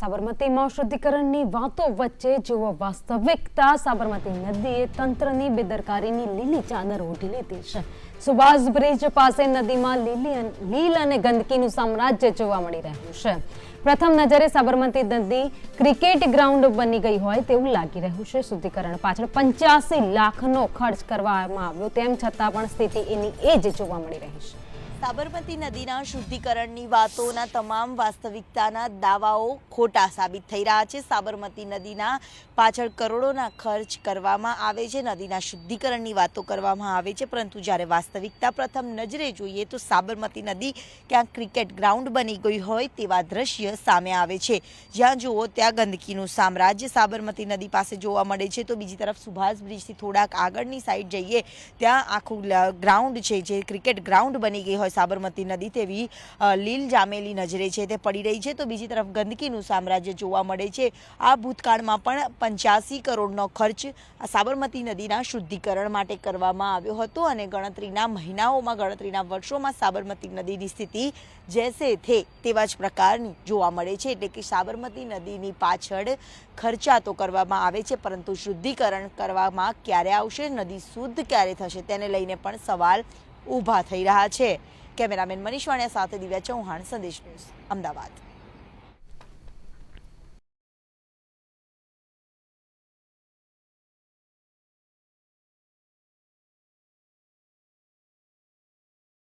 સાબરમતીમાં શુદ્ધિકરણની વાતો વચ્ચે જેવો વાસ્તવિકતા, સાબરમતી નદીએ તંત્રની બેદરકારીની લીલી ચાદર ઓઢી લીધી છે. સુભાષ બ્રિજ પાસે નદીમાં લીલી લીલ અને ગંદકીનું સામ્રાજ્ય જોવા મળી રહ્યું છે. પ્રથમ નજરે સાબરમતી નદી ક્રિકેટ ગ્રાઉન્ડ બની ગઈ હોય તેવું લાગી રહ્યું છે. શુદ્ધિકરણ પાછળ પંચ્યાસી લાખનો ખર્ચ કરવામાં આવ્યો, તેમ છતાં પણ સ્થિતિ એની એ જ જોવા મળી રહી છે. સાબરમતી નદીના શુદ્ધિકરણની વાતોના તમામ વાસ્તવિકતાના દાવાઓ ખોટા સાબિત થઈ રહ્યા છે. સાબરમતી નદીના પાછળ કરોડોના ખર્ચ કરવામાં આવે છે. નદીના શુદ્ધિકરણની વાતો કરવામાં આવે છે. પરંતુ જ્યારે વાસ્તવિકતા પ્રથમ નજરે જોઈએ તો સાબરમતી નદી ક્યાંક ક્રિકેટ ગ્રાઉન્ડ બની ગઈ હોય તેવા દ્રશ્ય સામે આવે છે. જ્યાં જુઓ ત્યાં ગંદકીનું સામ્રાજ્ય સાબરમતી નદી પાસે જોવા મળે છે. તો બીજી તરફ સુભાષ બ્રિજથી થોડાક આગળની સાઈડ જઈએ, ત્યાં આખું ગ્રાઉન્ડ છે જે ક્રિકેટ ગ્રાઉન્ડ બની ગઈ હોય સાબરમતી નદી તેવી લીલ જામેલી નજરે છે તે પડી રહી છે. તો બીજી તરફ ગંદકીનું સામ્રાજ્ય જોવા મળે છે. આ ભૂતકાળમાં પણ પંચ્યાસી કરોડનો ખર્ચ આ સાબરમતી નદીના શુદ્ધિકરણ માટે કરવામાં આવ્યો હતો અને ગણતરીના મહિનાઓમાં, ગણતરીના વર્ષોમાં સાબરમતી નદીની સ્થિતિ જેસે થે તેવા જ પ્રકારની જોવા મળે છે. એટલે કે સાબરમતી નદીની પાછળ ખર્ચા તો કરવામાં આવે છે, પરંતુ શુદ્ધિકરણ કરવામાં ક્યારે આવશે? નદી શુદ્ધ ક્યારે થશે? તેને લઈને પણ સવાલ ઊભા થઈ રહ્યા છે. કેમેરામેન મનીષ વાણિયા સાથે દિવ્યા ચૌહાણ સંદેશ ન્યૂઝ અમદાવાદ.